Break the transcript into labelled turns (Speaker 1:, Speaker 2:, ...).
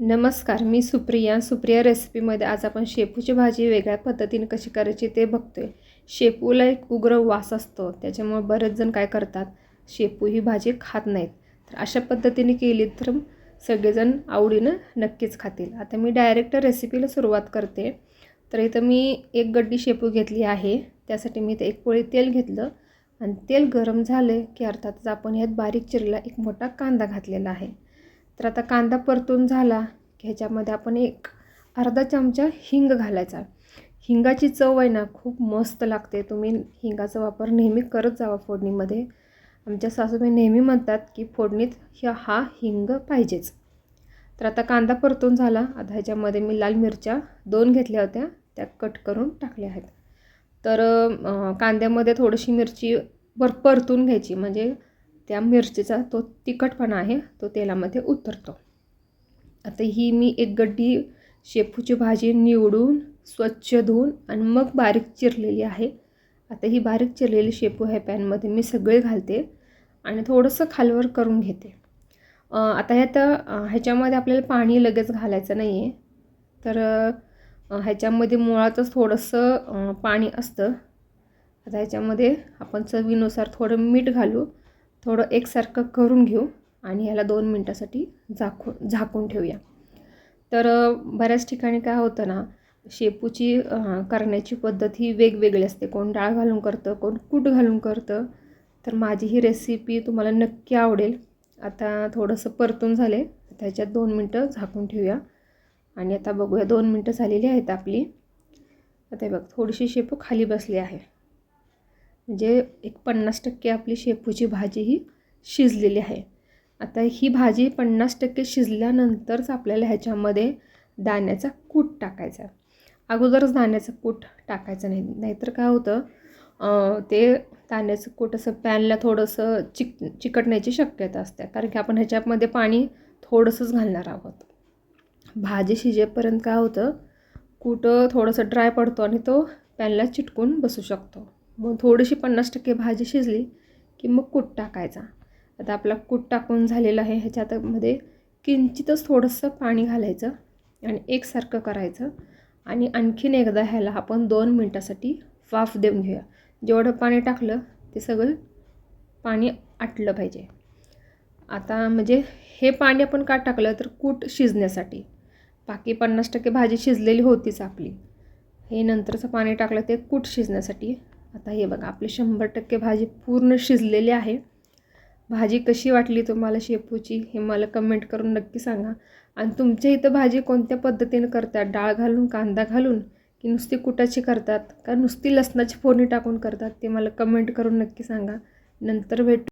Speaker 1: नमस्कार मी सुप्रिया. सुप्रिया रेसिपीमध्ये आज आपण शेपूची भाजी वेगळ्या पद्धतीने कशी करायची ते बघतोय. शेपूला एक उग्र वास असतो त्याच्यामुळे बरेच जण काय करतात शेपू ही भाजी खात नाहीत. तर अशा पद्धतीने केली तर सगळेजण आवडीनं नक्कीच खातील. आता मी डायरेक्ट रेसिपीला सुरुवात करते. तर इथं मी एक गड्डी शेपू घेतली आहे. त्यासाठी मी इथं एक पोळी तेल घेतलं. आणि तेल गरम झालं की अर्थातच आपण ह्यात बारीक चिरला एक मोठा कांदा घातलेला आहे. तर आता कांदा परतून झाला की ह्याच्यामध्ये आपण एक अर्धा चमचा हिंग घालायचा. हिंगाची चव आहे ना खूप मस्त लागते. तुम्ही हिंगाचा वापर नेहमी करत जावा फोडणीमध्ये. आमच्या सासूबाई नेहमी म्हणतात की फोडणीत ह्या हा हिंग पाहिजेच. तर आता कांदा परतून झाला. आता ह्याच्यामध्ये मी लाल मिरच्या दोन घेतल्या होत्या. त्या कट करून टाकल्या आहेत. तर कांद्यामध्ये थोडीशी मिरची पर परतून घ्यायची. म्हणजे त्या मिरचीचा तो तिखटपणा आहे तो तेलामध्ये उतरतो. आता ही मी एक गड्डी शेपूची भाजी निवडून स्वच्छ धुवून आणि मग बारीक चिरलेली आहे. आता ही बारीक चिरलेली शेपू ह्या पॅनमध्ये मी सगळे घालते आणि थोडंसं खालवर करून घेते. आता ह्यात ह्याच्यामध्ये आपल्याला पाणी लगेच घालायचं नाही आहे तर ह्याच्यामध्ये मुळातच थोडंसं पाणी असतं. आता ह्याच्यामध्ये आपण चवीनुसार थोडं मीठ घालू. थोडं एकसारखं करून घेऊ आणि ह्याला दोन मिनटासाठी झाकून झाकून ठेवूया. तर बऱ्याच ठिकाणी काय होतं ना शेपूची करण्याची पद्धत ही वेगवेगळी असते. कोण डाळ घालून करतं कोण कूट घालून करतं. तर माझी ही रेसिपी तुम्हाला नक्की आवडेल. आता थोडंसं परतून झाले त्याच्यात दोन मिनटं झाकून ठेवूया. आणि आता बघूया दोन मिनटं झालेली आहेत आपली. आता हे बघ थोडीशी शेपू खाली बसली आहे. म्हणजे एक पन्नास टक्के आपली शेपूची भाजी ही शिजलेली आहे. आता ही भाजी पन्नास टक्के शिजल्यानंतरच आपल्याला ह्याच्यामध्ये दाण्याचा कूट टाकायचा अगोदरच दाण्याचं कूट टाकायचं नाही. नाहीतर काय होतं ते दाण्याचं कूट असं पॅनला थोडंसं चिक चिकटण्याची शक्यता असते. कारण की आपण ह्याच्यामध्ये पाणी थोडंसंच घालणार आहोत. भाजी शिजेपर्यंत काय होतं कूट थोडंसं ड्राय पडतो आणि तो पॅनला चिटकून बसू शकतो. मग थोडीशी पन्नास टक्के भाजी शिजली की मग कूट टाकायचा. आता आपला कूट टाकून झालेला आहे ह्याच्यातमध्ये किंचितच थोडंसं पाणी घालायचं आणि एकसारखं करायचं. आणि आणखीन एकदा ह्याला आपण दोन मिनटासाठी वाफ देऊन घेऊया. जेवढं पाणी टाकलं ते सगळं पाणी आटलं पाहिजे. आता म्हणजे हे पाणी आपण का टाकलं तर कूट शिजण्यासाठी. बाकी पन्नास टक्के भाजी शिजलेली होतीच आपली. हे नंतरचं पाणी टाकलं ते कूट शिजण्यासाठी आता हे बघा आपली शंभर टक्के भाजी पूर्ण शिजलेली आहे. भाजी कशी वाटली तुम्हाला शेपूची हे मला कमेंट करून नक्की सांगा. आणि तुमच्या इथं भाजी कोणत्या पद्धतीनं करतात? डाळ घालून कांदा घालून की नुसती कुटाची करतात? का नुसती लसणाची फोडणी टाकून करतात? ते मला कमेंट करून नक्की सांगा. नंतर भेट.